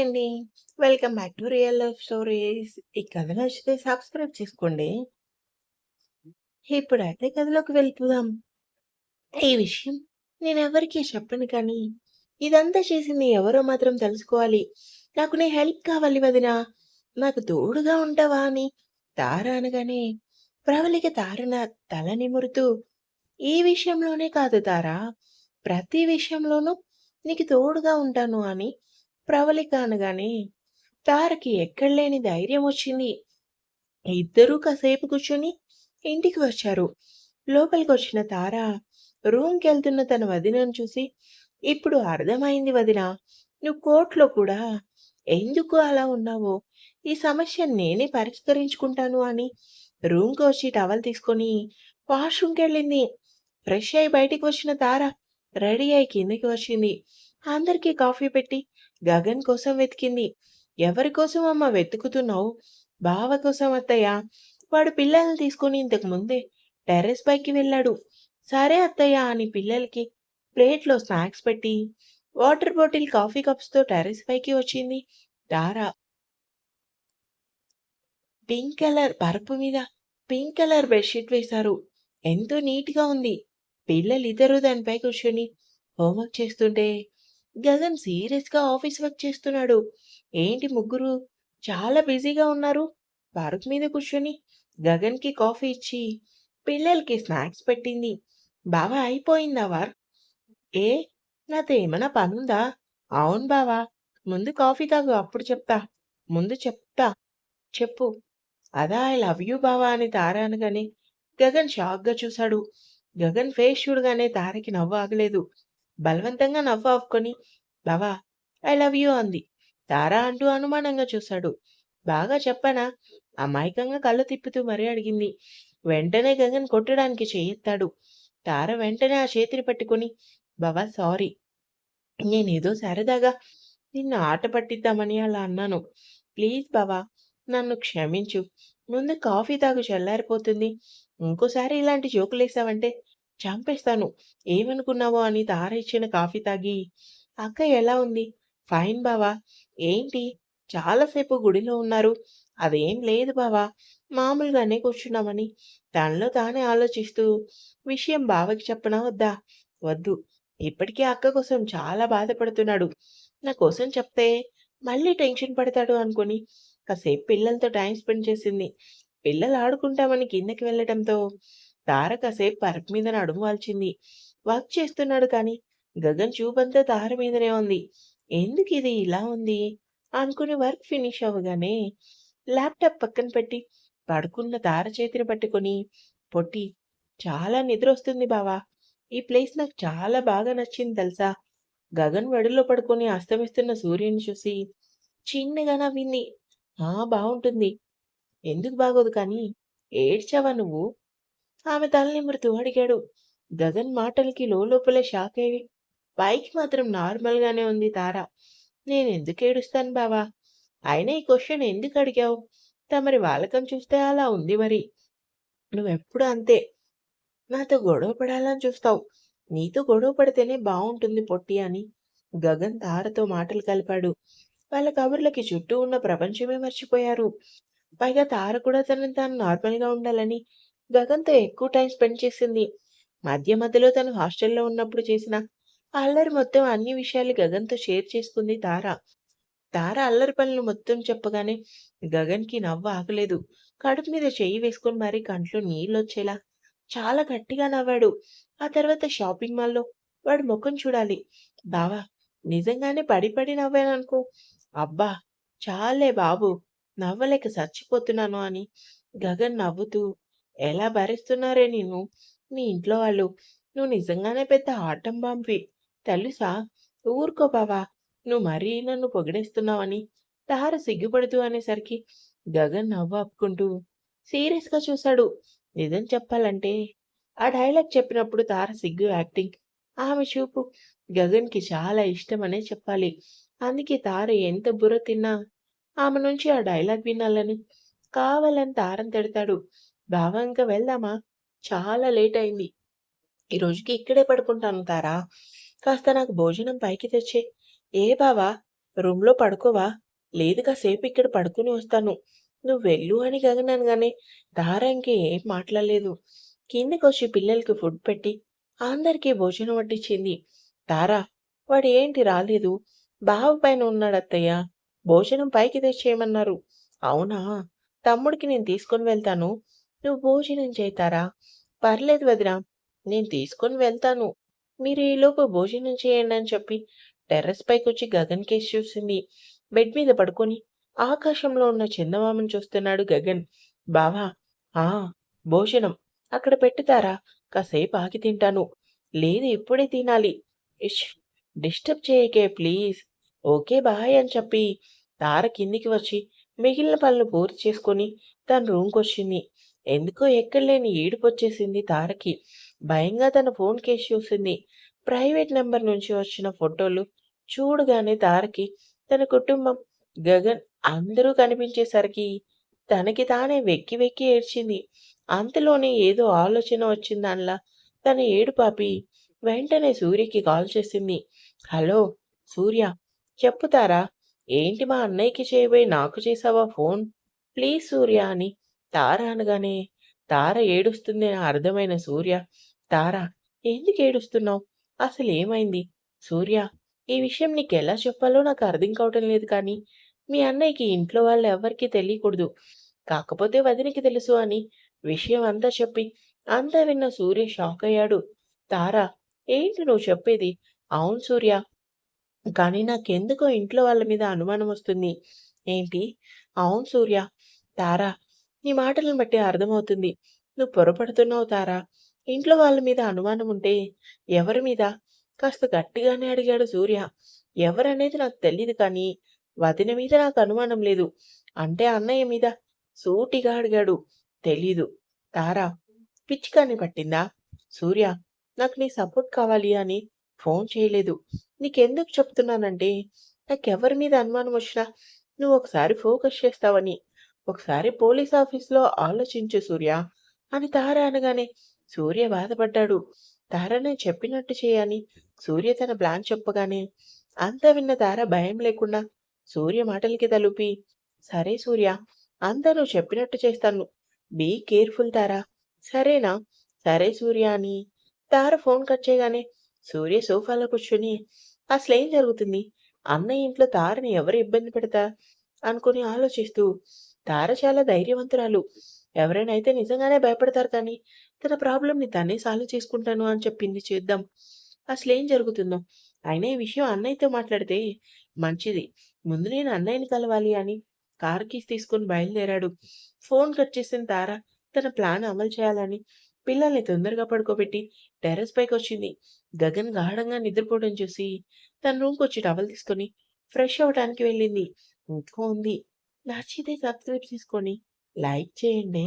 Hi అండి. Welcome back to real life stories. ఈ కథ నచ్చితే సబ్స్క్రైబ్ చేసుకోండి. ఇప్పుడైతే కథలోకి వెళ్ళిపోదాం. ఈ విషయం నేను ఎవరికీ చెప్పను కానీ, ఇదంతా చేసింది ఎవరో మాత్రం తెలుసుకోవాలి. నాకు నీ హెల్ప్ కావాలి వదినా. నాకు తోడుగా ఉంటావా అని తార అనగానే, ప్రవళిక తారన తల నిమురుతూ, ఈ విషయంలోనే కాదు తారా, ప్రతి విషయంలోనూ నీకు తోడుగా ఉంటాను అని ప్రవళిక అనగానే, తారకి ఎక్కడలేని ధైర్యం వచ్చింది. ఇద్దరూ కాసేపు కూర్చొని ఇంటికి వచ్చారు. లోపలికొచ్చిన తార రూమ్కి వెళ్తున్న తన వదినను చూసి, ఇప్పుడు అర్థమైంది వదిన నువ్వు కోర్టులో కూడా ఎందుకు అలా ఉన్నావో, ఈ సమస్య నేనే పరిష్కరించుకుంటాను అని రూమ్‌కి వచ్చి టవల్ తీసుకొని వాష్‌రూమ్‌కెళ్ళింది. ఫ్రెష్ అయ్యి బయటికి వచ్చిన తార రెడీ అయ్యి కిందకి వచ్చింది. అందరికీ కాఫీ పెట్టి గగన్ కోసం వెతికింది. ఎవరి కోసం అమ్మ వెతుకుతున్నావు? బావ కోసం అత్తయ్య. వాడు పిల్లల్ని తీసుకొని ఇంతకు ముందే టెర్రస్ పైకి వెళ్ళాడు. సరే అత్తయ్య అని పిల్లలకి ప్లేట్‌లో స్నాక్స్ పెట్టి, వాటర్ బాటిల్, కాఫీ కప్స్‌తో టెర్రస్ పైకి వచ్చింది దారా పింక్ కలర్ పరుపు మీద పింక్ కలర్ బెడ్‌షీట్ వేశారు. ఎంతో నీట్‌గా ఉంది. పిల్లలిద్దరూ దానిపై కూర్చొని హోంవర్క్ చేస్తుంటే, గగన్ సీరియస్‌గా ఆఫీస్ వర్క్ చేస్తున్నాడు. ఏంటి ముగ్గురు చాలా బిజీగా ఉన్నారు? భారత్ మీద కూర్చొని గగన్‌కి కాఫీ ఇచ్చి, పిల్లలకి స్నాక్స్ పెట్టింది. బావా అయిపోయిందా వార్ ఏ నాతో ఏమైనా పనుందా? అవును బావా ముందు కాఫీ తాగు అప్పుడు చెప్తా. ముందు చెప్తా. చెప్పు. అదా ఐ లవ్ యూ బావా అని తారాను అనగానే, గగన్ షాక్‌గా చూశాడు. గగన్ ఫేస్ చూడగానే తారకి నవ్వు ఆగలేదు. బలవంతంగా నవ్వు ఆపుకొని, బావ ఐ లవ్ యూ అంది. తారా అంటూ అనుమానంగా చూశాడు. బాగా చెప్పానా? అమాయకంగా కళ్ళు తిప్పుతూ మరీ అడిగింది. వెంటనే గగన్ కొట్టడానికి చేయిస్తాడు తార వెంటనే ఆ చేతిని పట్టుకొని, బావ సారీ. నేనేదో సరదాగా నిన్ను ఆట పట్టిద్దామని అలా అన్నాను. ప్లీజ్ బావ నన్ను క్షమించు. ముందు కాఫీ తాగు చల్లారిపోతుంది. ఇంకోసారి ఇలాంటి జోకులు వేసావంటే చంపేస్తాను. ఏమనుకున్నావో అని తార ఇచ్చిన కాఫీ తాగి, అక్క ఎలా ఉంది? ఫైన్ బావ. ఏంటి చాలాసేపు గుడిలో ఉన్నారు? అదేం లేదు బావా మామూలుగానే కూర్చున్నామని తనలో తానే ఆలోచిస్తూ, విషయం బావకి చెప్పనా వద్దా? వద్దు. ఇప్పటికే అక్క కోసం చాలా బాధపడుతున్నాడు. నా కోసం చెప్తే మళ్ళీ టెన్షన్ పడతాడు అనుకుని కాసేపు పిల్లలతో టైం స్పెండ్ చేసింది. పిల్లలు ఆడుకుంటామని కిందకి వెళ్ళటంతో తార కాసేపు పరుపు మీద నడుము వాల్చింది. వర్క్ చేస్తున్నాడు కానీ గగన్ చూపంతా తార మీదనే ఉంది. ఎందుకు ఇది ఇలా ఉంది? అనుకుని వర్క్ ఫినిష్ అవ్వగానే ల్యాప్‌టాప్ పక్కన పెట్టి పడుకున్న తార చేతిని పట్టుకొని, పొట్టి చాలా నిద్ర వస్తుంది బావా ఈ ప్లేస్ నాకు చాలా బాగా నచ్చింది తెలుసా? గగన్ ఒడిలో పడుకొని అస్తమిస్తున్న సూర్యుని చూసి చిన్నగా నవ్వింది. ఆ! బాగుంటుంది ఎందుకు బాగోదు కానీ ఏడ్చావా నువ్వు? ఆమె తల నిమురుతూ అడిగాడు. గగన్ మాటలకి లోలోపలే షాక్ అయ్యి, పైకి మాత్రం నార్మల్‌గానే ఉంది తార. నేనెందుకు ఏడుస్తాను బావా? అయినా ఈ క్వశ్చన్ ఎందుకు అడిగావు? తమరి వాలకం చూస్తే అలా ఉంది మరి. నువ్వెప్పుడు అంతే. నాతో గొడవ పడాలని చూస్తావు. నీతో గొడవ పడితేనే బాగుంటుంది పొట్టి అని గగన్ తారతో మాటలు కలిపాడు. వాళ్ళ కబుర్లకి చుట్టూ ఉన్న ప్రపంచమే మర్చిపోయారు. పైగా తార కూడా తనని తాను నార్మల్‌గా ఉండాలని గగన్‌తో ఎక్కువ టైం స్పెండ్ చేసింది. మధ్య మధ్యలో తను హాస్టల్‌లో ఉన్నప్పుడు చేసిన అల్లరి మొత్తం అన్ని విషయాలు గగన్‌తో షేర్ చేసుకుంది తార. తార అల్లరి పనులు మొత్తం చెప్పగానే గగన్‌కి నవ్వు ఆగలేదు. కడుపు మీద చెయ్యి వేసుకొని మరీ కంట్లో వచ్చేలా చాలా గట్టిగా నవ్వాడు. ఆ తర్వాత షాపింగ్ మాల్‌లో వాడు ముఖం చూడాలి. బావా నిజంగానే పడి పడి నవ్వాననుకో. అబ్బా! చాలే బాబు. నవ్వలేక చచ్చిపోతున్నాను అని గగన్ నవ్వుతూ, ఎలా భరిస్తున్నారే నేను మీ ఇంట్లో వాళ్ళు. నువ్వు నిజంగానే పెద్ద ఆటం బాంబువి. తెలుసా? ఊరుకో బావా నువ్వు మరీ నన్ను పొగిడేస్తున్నావని తార సిగ్గుపడుతూ అనేసరికి గగన్ నవ్వు ఆపుకుంటూ సీరియస్‌గా చూశాడు. నిజం చెప్పాలంటే ఆ డైలాగ్ చెప్పినప్పుడు తార సిగ్గు యాక్టింగ్, ఆమె చూపు గగన్‌కి చాలా ఇష్టమనే చెప్పాలి. అందుకే తార ఎంత బుర్ర తిన్నా ఆమె నుంచి ఆ డైలాగ్ వినాలని కావాలని తారం తిడతాడు. బావ ఇంకా వెళ్దామా? చాలా లేట్ అయింది. ఈ రోజుకి ఇక్కడే పడుకుంటాను తారా. కాస్త నాకు భోజనం పైకి తెచ్చేయి. ఏ బావ రూమ్‌లో పడుకోవా? లేదు కాసేపు ఇక్కడ పడుకొని వస్తాను. నువ్వు వెళ్ళు అని గగనాను అనగానే తార ఇంకేం మాట్లాడలేదు. కిందకొచ్చి పిల్లలకి ఫుడ్ పెట్టి అందరికీ భోజనం వడ్డించింది. తార వాడు ఏంటి రాలేదు? బావ పైన ఉన్నాడు అత్తయ్య భోజనం పైకి తెచ్చేయమన్నారు. అవునా? తమ్ముడికి నేను తీసుకొని వెళ్తాను. నువ్వు భోజనం చేతారా పర్లేదు వదిరా నేను తీసుకొని వెళ్తాను. మీరు ఈలోపు భోజనం చేయండి అని చెప్పి టెర్రస్ పైకి వచ్చి గగన్ కేసి చూసింది. బెడ్ మీద పడుకొని ఆకాశంలో ఉన్న చందమామను చూస్తున్నాడు గగన్. బావా! ఆ! భోజనం. అక్కడ పెట్టుతారా కాసేపు ఆగి తింటాను. లేదు ఇప్పుడే తినాలి. ఇష్! డిస్టర్బ్ చేయకే ప్లీజ్. ఓకే బాయ్ అని చెప్పి తార కిందికి వచ్చి మిగిలిన పనులు పూర్తి చేసుకొని తన రూమ్కి వచ్చింది ఎందుకో ఎక్కడలేని ఏడుపొచ్చేసింది తారకి. భయంగా తన ఫోన్ కేసి చూసింది. ప్రైవేట్ నెంబర్ నుంచి వచ్చిన ఫోటోలు చూడగానే తారకి తన కుటుంబం, గగన్ అందరూ కనిపించేసరికి తనకి తానే వెక్కి వెక్కి ఏడ్చింది. అంతలోనే ఏదో ఆలోచన వచ్చిందానిలా తన ఏడుపాపి వెంటనే సూర్యకి కాల్ చేసింది. హలో! సూర్య చెప్పుతారా ఏంటి మా అన్నయ్యకి చేయబోయి నాకు చేసావా ఫోన్? ప్లీజ్ సూర్య అని తార అనగానే తార ఏడుస్తుంది అర్థమైన సూర్య తార ఎందుకు ఏడుస్తున్నావు? అసలేమైంది? సూర్య ఈ విషయం నీకెలా చెప్పాలో నాకు అర్థం కావటం లేదు కానీ మీ అన్నయ్యకి ఇంట్లో వాళ్ళెవ్వరికీ తెలియకూడదు. కాకపోతే వదినకి తెలుసు అని విషయం అంతా చెప్పి అంతా విన్న సూర్య షాక్ అయ్యాడు తారా ఏంటి నువ్వు చెప్పేది? అవును సూర్య. కానీ నాకెందుకో ఇంట్లో వాళ్ళ మీద అనుమానం వస్తుంది. ఏంటి? అవును సూర్య. తారా నీ మాటలను బట్టి అర్థమవుతుంది. నువ్వు పొరపడుతున్నావు తారా. ఇంట్లో వాళ్ళ మీద అనుమానం ఉంటే ఎవరి మీద? కాస్త గట్టిగానే అడిగాడు సూర్య. ఎవరనేది నాకు తెలియదు కానీ వదిన మీద నాకు అనుమానం లేదు. అంటే అన్నయ్య మీద? సూటిగా అడిగాడు. తెలీదు. తారా పిచ్చికాని పట్టిందా? సూర్య నాకు నీ సపోర్ట్ కావాలి అని ఫోన్ చేయలేదు. నీకెందుకు చెప్తున్నానంటే నాకెవరి మీద అనుమానం వచ్చినా నువ్వు ఒకసారి ఫోకస్ చేస్తావని. ఒకసారి పోలీస్ ఆఫీస్‌లో ఆలోచించు సూర్య అని తార అనగానే సూర్య బాధపడ్డాడు. తారనే చెప్పినట్టు చేయని సూర్య తన ప్లాన్ చెప్పగానే అంతా విన్న తార భయం లేకుండా సూర్య మాటలకి తలుపి సరే సూర్య అంతా నువ్వు చెప్పినట్టు చేస్తాను. Be careful Tara. సరేనా? సరే సూర్య అని తార ఫోన్ కట్ చేయగానే సూర్య సోఫాలో కూర్చొని అసలేం జరుగుతుంది? అన్నయ్య ఇంట్లో తారని ఎవరు ఇబ్బంది పెడతా అనుకుని ఆలోచిస్తూ తార చాలా ధైర్యవంతురాలు. ఎవరైనా అయితే నిజంగానే భయపడతారు కానీ తన ప్రాబ్లంని తనే సాల్వ్ చేసుకుంటాను అని చెప్పింది చేద్దాం. అసలు ఏం జరుగుతుందో? అయినా ఈ విషయం అన్నయ్యతో మాట్లాడితే మంచిది. ముందు నేను అన్నయ్యని కలవాలి అని కార్ కీస్ తీసుకొని బయలుదేరాడు. ఫోన్ కట్ చేసిన తార తన ప్లాన్ అమలు చేయాలని పిల్లల్ని తొందరగా పడుకోబెట్టి టెర్రస్ పైకి వచ్చింది గగన్ గాఢంగా నిద్రపోవడం చూసి తన రూమ్కి వచ్చి టవల్ తీసుకొని ఫ్రెష్ అవ్వటానికి వెళ్ళింది. ఇంకా ఉంది. నచ్చితే సబ్స్క్రైబ్ చేసుకొని లైక్ చేయండి.